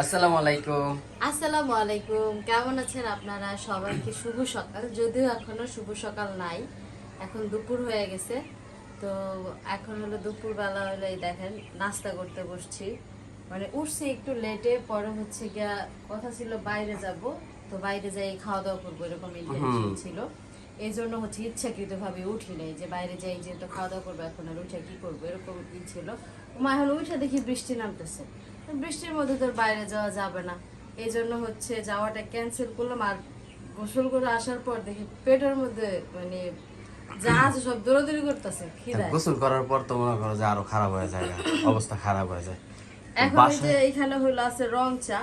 আসসালামু আলাইকুম। আসসালামু আলাইকুম। কেমন আছেন আপনারা? সবাইকে শুভ সকাল। যদিও এখনও শুভ সকাল নাই এখন দুপুর হয়ে গেছে। তো এখন হলো দুপুরবেলা হলো এই দেখেন নাস্তা করতে বসছি। মানে উঠছি একটু লেটে পরে হচ্ছে গিয়া কথা ছিল বাইরে যাব। তো বাইরে যাই খাওয়া দাওয়া করব এরকম ইন্টেনশন ছিল। এই জন্য হচ্ছে ইচ্ছাকৃত ভাবে উঠি নাই যে বাইরে যাই যে তো খাওয়া দাওয়া করব এখন আর উঠে কি করব এরকম ই ছিল। মা এখন উঠে দেখি বৃষ্টি নামতেছে। বৃষ্টির মধ্যে তোর বাইরে যাওয়া যাবে না। এই জন্য হচ্ছে যাওয়াটা ক্যান্সেল করলাম আর গোসল করে আসার পর দেখি পেটের মধ্যে মানে যা আছে সব দৌড়াদৌড়ি করতেছে গোসল করার পর তো মনে করো যে আরও খারাপ হয়ে যায় অবস্থা খারাপ হয়ে যায়। এখন যে এখানে হইল আছে রং চা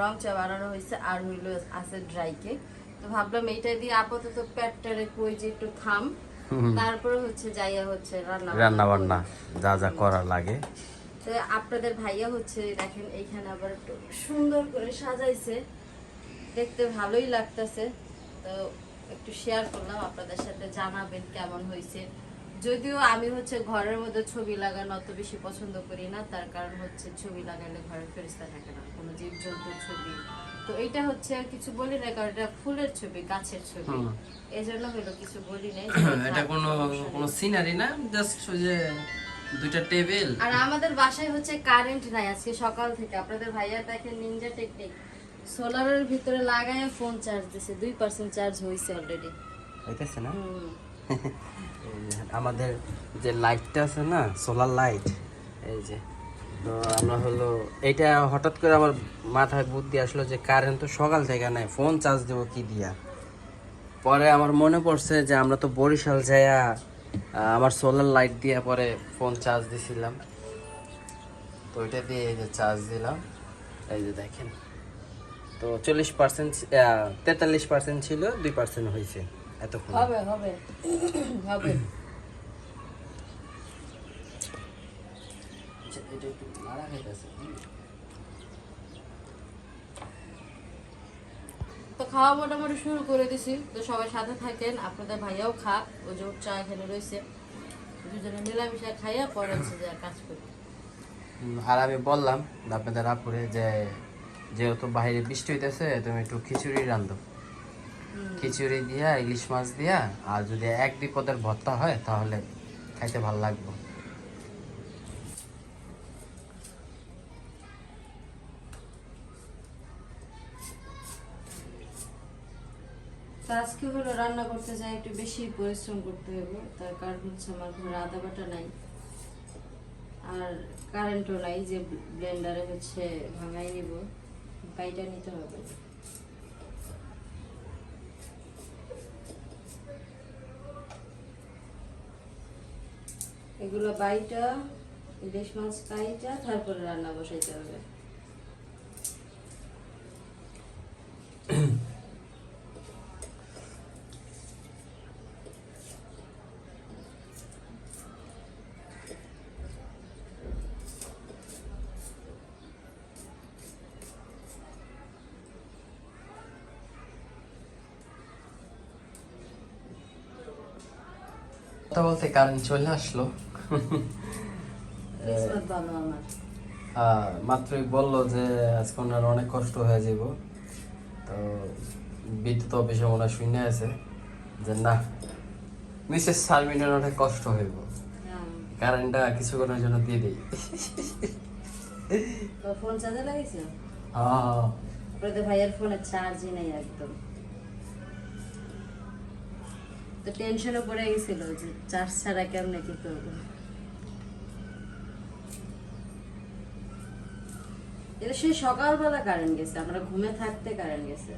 রং চা বানানো হয়েছে আর হইল আছে ড্রাই কেক তো ভাবলাম এইটা দিয়ে আপাতত পেটটারে কই যে একটু থাম তারপরে হচ্ছে যাইয়া হচ্ছে রান্না রান্না বান্না যা যা করা লাগে। তো আপনাদের ভাইয়া হচ্ছে দেখেন এইখানে আবার একটু সুন্দর করে সাজাইছে। দেখতে ভালোই লাগতেছে। তো একটু শেয়ার করলাম আপনাদের সাথে জানাবেন কেমন হয়েছে। যদিও আমি হচ্ছে ঘরের মধ্যে ছবি লাগানো অত বেশি পছন্দ করি না তার কারণ হচ্ছে ছবি লাগালে ঘরে ফেরিস্তা থাকে না কোনো জীবজন্তুর ছবি। তো এইটা হচ্ছে আর কিছু বলি না কারণ এটা ফুলের ছবি গাছের ছবি। এই জন্য হইল কিছু বলি নাই। এটা কোনো কোনো সিনারি না জাস্ট যে দুইটা টেবিল। আর আমাদের বাসায় হচ্ছে কারেন্ট নাই আজকে সকাল থেকে। আপনাদের ভাইয়া দেখেন নিনজা টেকনিক সোলারের ভিতরে লাগায় ফোন চার্জ দিছে। দুই পার্সেন্ট চার্জ হয়েছে অলরেডি হইতেছে না? যে আমাদের যে লাইটটা আছে না সোলার লাইট এই যে তো আমরা হলো এইটা হঠাৎ করে আমার মাথায় বুদ্ধি আসলো যে কারেন্ট তো সকাল থেকে নাই ফোন চার্জ দেবো কি দিয়া? পরে আমার মনে পড়ছে যে আমরা তো বরিশাল যাইয়া আহ, আমার সোলার লাইট দিয়ে পরে ফোন চার্জ দিছিলাম। তো ওইটা দিয়ে এই যে চার্জ দিলাম। এই যে দেখেন। তো চল্লিশ পার্সেন্ট তেতাল্লিশ পার্সেন্ট ছিল দুই পার্সেন্ট হয়েছে এতক্ষণ। হবে হবে। হবে। আচ্ছা, এটা একটু নাড়া খাইতেছে খাওয়া মোটামুটি শুরু করে দিছি। তো সবাই সাথে থাকেন আপনাদের ভাইয়াও খাক ও যে চা এখানে রয়েছে। দুজনে মিলামিশা খাইয়া পরে হচ্ছে যে কাজ করি। আর আমি বললাম আপনাদের আপুরে যে যেহেতু বাইরে বৃষ্টি হইতেছে তুমি একটু খিচুড়ি রান্ধো। খিচুড়ি দিয়া ইলিশ মাছ দিয়া আর যদি এক বিপদের ভর্তা হয় তাহলে খাইতে ভালো লাগবে। আজকে হলো রান্না করতে যাই, একটু বেশি পরিশ্রম করতে হবে। তার কারণ হচ্ছে আমার ঘরে আদা বাটা নাই, আর কারেন্টও নাই, যে ব্লেন্ডারে হচ্ছে ভাঙাই নিব, বাইটা নিতে হবে। এগুলো বাইটা, ইলিশ মাছ কাইটা তারপরে রান্না বসাইতে হবে। কথা বলতে কারেন্ট চলে আসলো। মাত্রই বলল যে আজকে ওনার অনেক কষ্ট হয়ে যাব। তো বিদ্যুৎ অফিসে হয় শূন্য আছে যে না মিসেস শারমিনের অনেক কষ্ট হইব। হ্যাঁ। কারেন্টটা কিছুক্ষণের জন্য দিয়ে দিই। ফোন চার্জে লাগিয়েছে? আপনাদের ভাইয়ের ফোনে চার্জই নেই একদম। তো টেনশনে পড়ে গেছিল যে চার্জ ছাড়া কেমনে কি করব? এটা সেই সকালবেলা কারেন্ট গেছে আমরা ঘুমে থাকতে কারেন্ট গেছে।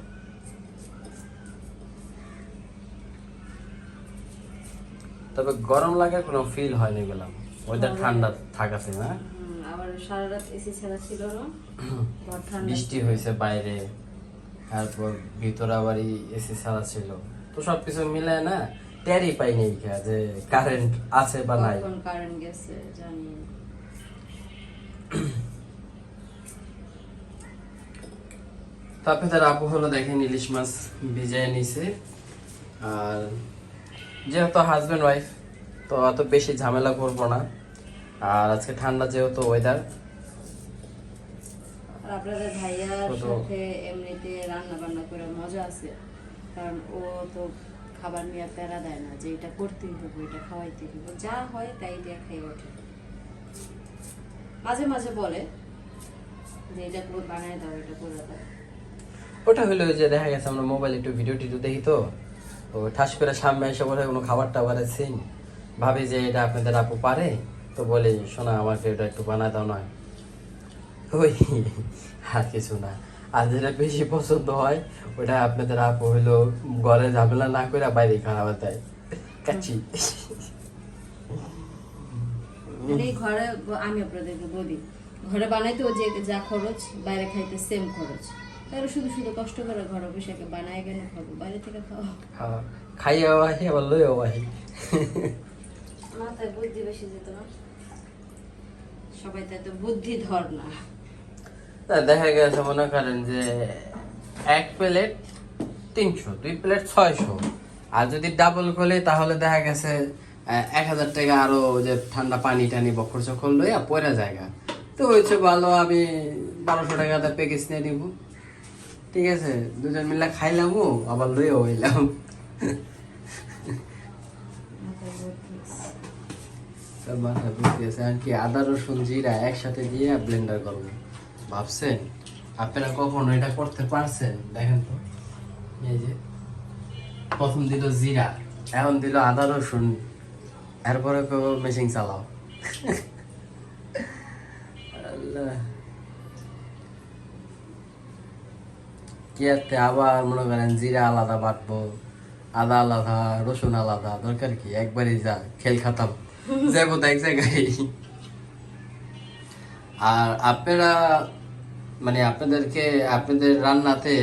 তবে গরম লাগার কোনো ফিল হয়নি গেলাম ওয়েদার ঠান্ডা থাকাছে না? আবার সারা রাত এসি ছাড়া ছিল না। বৃষ্টি হয়েছে বাইরে তারপর ভিতরে আবার এসি ছাড়া ছিল। তো সবকিছু মিলায় না? টেরই পাইনি এইখা যে কারেন্ট আছে বা নাই। কখন কারেন্ট গেছে জানি তারপরে তার আপু হলো দেখেন ইলিশ মাছ ভিজায় নিছে। আর যেহেতু হাজবেন্ড ওয়াইফ তো অত বেশি ঝামেলা করব না। আর আজকে ঠান্ডা যেহেতু ওয়েদার আর আপনাদের ভাইয়ার সাথে এমনিতে রান্না বান্না করে মজা আছে। কারণ ও তো খাবার নিয়ে প্যারা দেয় না যে এটা করতেই হবে, এটা খাওয়াইতে হবে। যা হয় তাই দিয়ে খেয়ে ওঠে। মাঝে মাঝে বলে যে এটা করে বানায় দাও, এটা করে দাও। ওটা হলো যে দেখা গেছে আমরা মোবাইলে একটু ভিডিও টিডিও দেখি তো, ও ঠাস করে সামনে এসে বলে কোনো খাবার টাবারের সিন ভাবি যে এটা আপনাদের আপু পারে, তো বলি শোনা আমাকে এটা একটু বানায় দাও নয়। ওই, আর কিছু না। আর যেটা বেশি পছন্দ হয় ওটা আপনাদের আপু হইল ঘরে ঝামেলা না করে বাইরে খাওয়া দেয়। কাচ্ছি মানে ঘরে আমি আপনাদেরকে বলি ঘরে বানাইতে ও যে যা খরচ বাইরে খাইতে সেম খরচ। তাহলে শুধু শুধু কষ্ট করে ঘরে বসে একে বানায় কেন খাব? বাইরে থেকে খাওয়া। খাওয়া। খাইয়াও আহি আবার লইয়াও আহি মাথায় বুদ্ধি বেশি যেত না সবাই তো বুদ্ধি ধর না। দেখা গেছে মনে করেন যে এক প্লেট তিনশো দুই প্লেট ছয়শো। আর যদি ডাবল খোলে তাহলে দেখা গেছে এক হাজার টাকা আরও যে ঠান্ডা পানি টানি বখর চখর লইয়া পয়রা জায়গা। তো হয়েছে ভালো আমি বারোশো টাকা প্যাকেজ নিয়ে নিব। ঠিক আছে দুজন মিলে খাইলামও আবার লইয়াও হইলাম মাথা বুদ্ধি আছে আর কি আদা রসুন জিরা একসাথে দিয়ে ব্লেন্ডার করব ভাবছেন আপনারা কখনো এটা করতে পারছেন? দেখেন তো, এই যে, প্রথম দিল জিরা, এখন দিল আদা রসুন, এরপরে কেউ মেশিন চালাও। কি আরতে আবার মনে করেন জিরা আলাদা বাটবো, আদা আলাদা, রসুন আলাদা, দরকার কি? একবারই যা, খেল খাতাম। যাব তো এক জায়গায়। আর আপনারা মানে আপনাদেরকে, আপনাদের রান্নাতে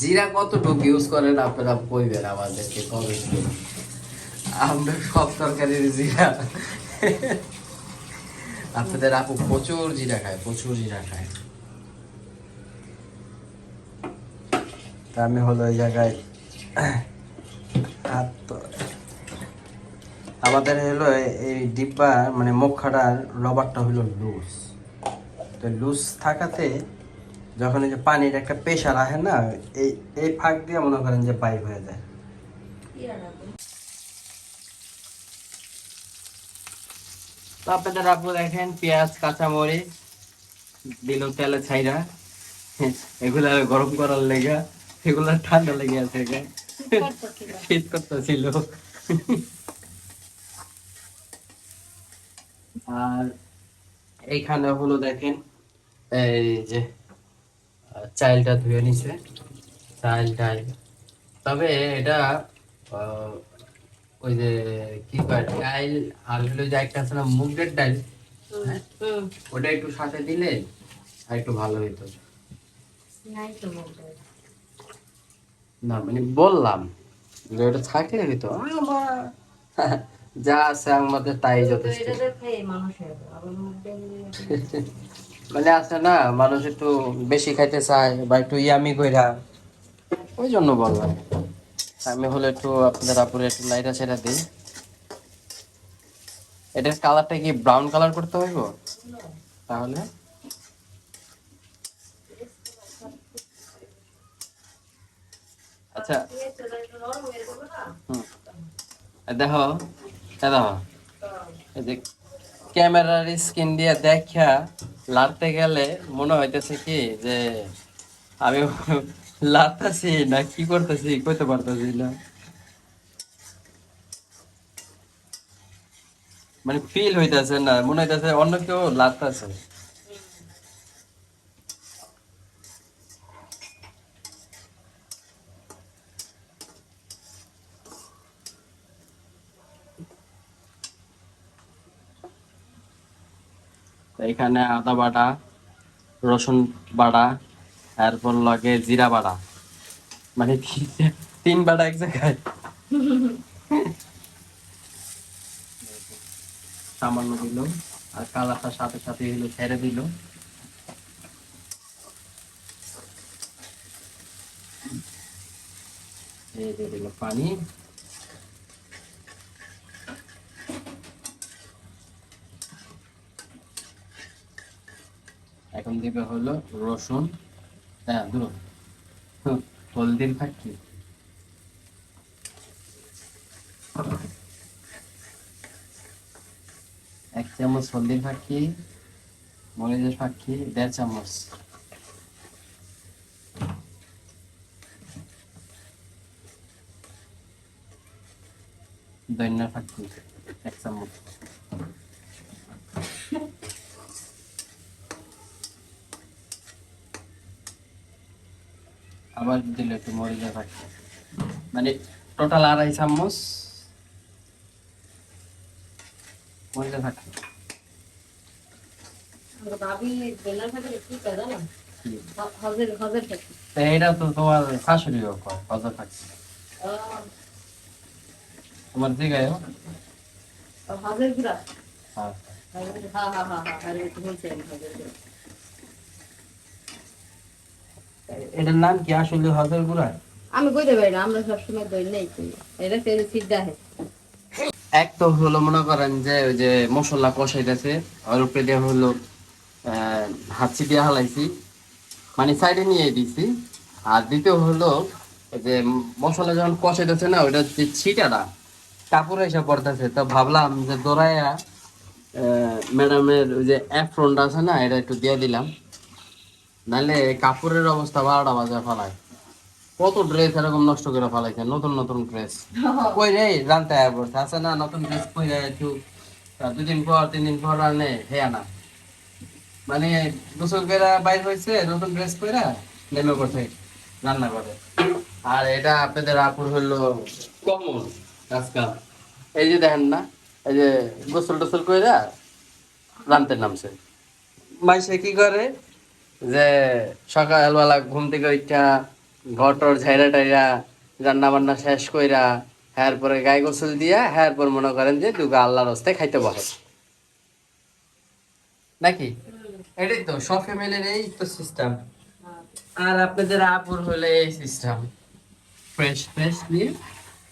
জিরা কতটুকু ইউজ করেন আপনারা কইবেন আমাদেরকে কবে আমরা সব তরকারির জিরা। আপনাদের আপু প্রচুর জিরা খায়, প্রচুর জিরা খায়। আমি হলো এই জায়গায় আমাদের হলো এই ডিব্বা মানে মুখাটার রবারটা হলো লুজ তো লুজ থাকাতে যখন এই যে পানির একটা প্রেশার আসে না, এই এই ফাঁক দিয়ে মনে করেন যে পাইপ হয়ে যায় তো আপনাদের আপু দেখেন, পেঁয়াজ, কাঁচামরিচ, দিল তেলে ছাইরা, এগুলা গরম করার লেগা, এগুলা ঠান্ডা লেগে আছে। শীত করতেছিল আর এইখানে হলো দেখেন এই যে চাইলটা ধুয়ে নিছে চাইল টাইল। তবে এটা ওই যে কি কয় ডাইল আর হলো যে একটা আছে না মুগের ডাইল হ্যাঁ? ওটা একটু সাথে দিলে আর একটু ভালো হইতো। না মানে বললাম যে ওটা থাকলে হইতো। আমার। যা আছে আমাদের তাই যথেষ্ট। মানে আছে না, মানুষ একটু বেশি খাইতে চায় বা একটু ইয়ামি কইরা। ওই জন্য বললাম। আমি হলে একটু আপনাদের আপুরে একটু লাইটা ছেড়া দিই। এটার কালারটা কি ব্রাউন কালার করতে হইব? তাহলে? আচ্ছা। দেখো দেখো। ক্যামেরার স্ক্রিন দিয়ে দেখা লাড়তে গেলে মনে হইতেছে কি যে আমি লাড়তেছি না কি করতেছি কইতে পারতেছি না। মানে ফিল হইতেছে না, মনে হইতেছে অন্য কেউ লাড়তেছে। এখানে আদা বাটা, রসুন বাটা, তারপর লগে জিরা বাটা। মানে তিন- বাটা এক জায়গায়? সামান্য দিল, আর কালারটা সাথে সাথে হলো ছেড়ে দিল। এই দিয়ে দিল পানি। এখন দিবে হলো রসুন হ্যাঁ হুম, হলদির ফাঁকি এক চামচ হলদির ফাঁকি মরিচের ফাঁকি দেড় চামচ। দৈন্যার ফাঁকি এক চামচ। আবার দিল একটু মরিচের ফাঁকি মানে টোটাল আড়াই চামচ মরিচের ফাঁকি থেকে এটা তো তোমার শাশুড়িও কয় হজর ফাঁকি তোমার দিঘায় হজের গুড়া হ্যাঁ হ্যাঁ হ্যাঁ হ্যাঁ হ্যাঁ আরে একটু বলছি আমি হজের গুড়া এটার নাম কি আসলে হজর গুড়া আমি কইতে পারি না আমরা সবসময় দই নেই কই। এটা ফেরে সিদ্ধা হয় এক তো হলো মনে করেন যে ওই যে মশলা কষাইতেছে ওর উপরে দিয়ে হলো হাঁচি দিয়ে হালাইছি। মানে সাইডে নিয়ে দিছি। আর দ্বিতীয় হলো যে মশলা যখন কষাইতেছে না ওইটা যে ছিটাটা কাপড়ে এসে পড়তেছে। তো ভাবলাম যে দোরাইয়া ম্যাডামের ওই যে অ্যাফ্রনটা আছে না এটা একটু দিয়ে দিলাম। নাহলে কাপড়ের অবস্থা বারোটা বাজে ফেলায়। কত ড্রেস এরকম নষ্ট করে ফেলাইছে নতুন নতুন ড্রেস কই রে জানতে হবে আছে না নতুন ড্রেস কইরা একটু দুদিন পর তিন দিন পর আনে হে আনা মানে গোসল করে বাইর হয়েছে নতুন ড্রেস কইরা নেমে পড়ছে রান্না করে আর এটা আপনাদের আপুর হলো কমন আজকাল। এই যে দেখেন না এই যে গোসল টোসল কইরা রানতে নামছে। মাইসে কি করে? যে সকালবেলা ঘুম থেকে ওইটা ঘর টর ঝাইরা টাইরা রান্না বান্না শেষ কইরা হ্যার পরে গায়ে গোসল দিয়া হ্যার পর মনে করেন যে দুগা আল্লাহর রাস্তায় খাইতে বসে। নাকি? এটাই তো সব ফ্যামিলির এই তো সিস্টেম আর আপনাদের আপুর হলে এই সিস্টেম ফ্রেশ ফ্রেশ নিয়ে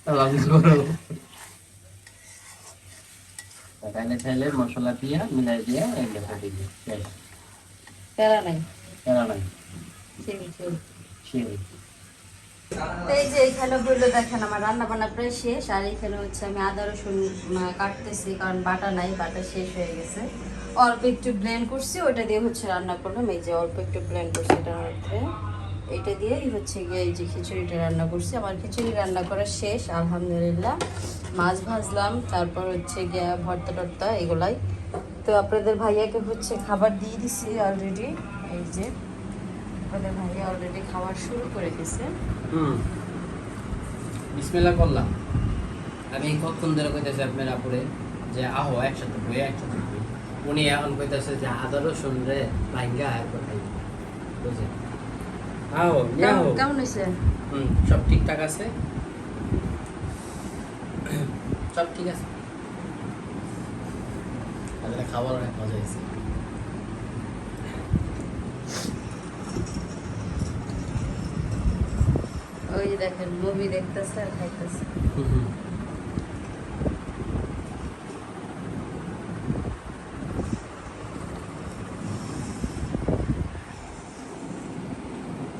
লাঞ্চ করো তাহলে তাহলে মশলা দিয়া মিলাই দিয়া করে দিবি শেষ প্যারা নাই চিনি এই যে এখানে বলল দেখেন আমার রান্না বান্না প্রায় শেষ আর এখানে হচ্ছে আমি আদা রসুন কাটতেছি কারণ বাটা নাই বাটা শেষ হয়ে গেছে। অল্প একটু ব্লেন্ড করছি ওটা দিয়ে হচ্ছে রান্না করলাম। এই যে অল্প একটু ব্লেন্ড করছি এটার মধ্যে। এইটা দিয়েই হচ্ছে গিয়ে এই যে খিচুড়িটা রান্না করছি। আমার খিচুড়ি রান্না করা শেষ আলহামদুলিল্লাহ। মাছ ভাজলাম তারপর হচ্ছে গিয়ে ভর্তা টর্তা এগুলাই। তো আপনাদের ভাইয়াকে হচ্ছে খাবার দিয়ে দিছি অলরেডি এই যে আপনাদের ভাইয়া অলরেডি খাওয়ার শুরু করে দিছে। হুম। বিসমিল্লাহ করলাম। আমি কতক্ষণ ধরে কইতেছি আপনার আপুরে যে আহো একসাথে বই একসাথে বই। উনি এখন কইতেছে যে আদা রসুন রে ভাঙ্গা একবার খাই বুঝে আহো আহো কেমন হয়েছে হুম সব ঠিকঠাক আছে? সব ঠিক আছে। তাহলে খাবার অনেক মজা হয়েছে। ওই দেখেন মুভি দেখতেছে আর খাইতেছে।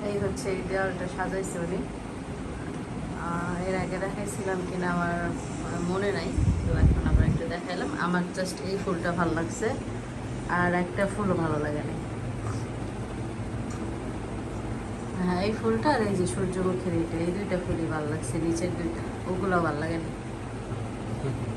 এই হচ্ছে এই দেওয়ালটা সাজাইছে উনি। আগে দেখাইছিলাম কিনা আমার মনে নাই, তো এখন আবার একটু দেখাইলাম আমার জাস্ট এই ফুলটা ভালো লাগছে, আর একটা ফুলও ভালো লাগে না হ্যাঁ এই ফুলটা আর এই যে সূর্যমুখীর এইটা, এই দুইটা ফুলই ভালো লাগছে, নিচের দুইটা ওগুলো ভালো লাগে না।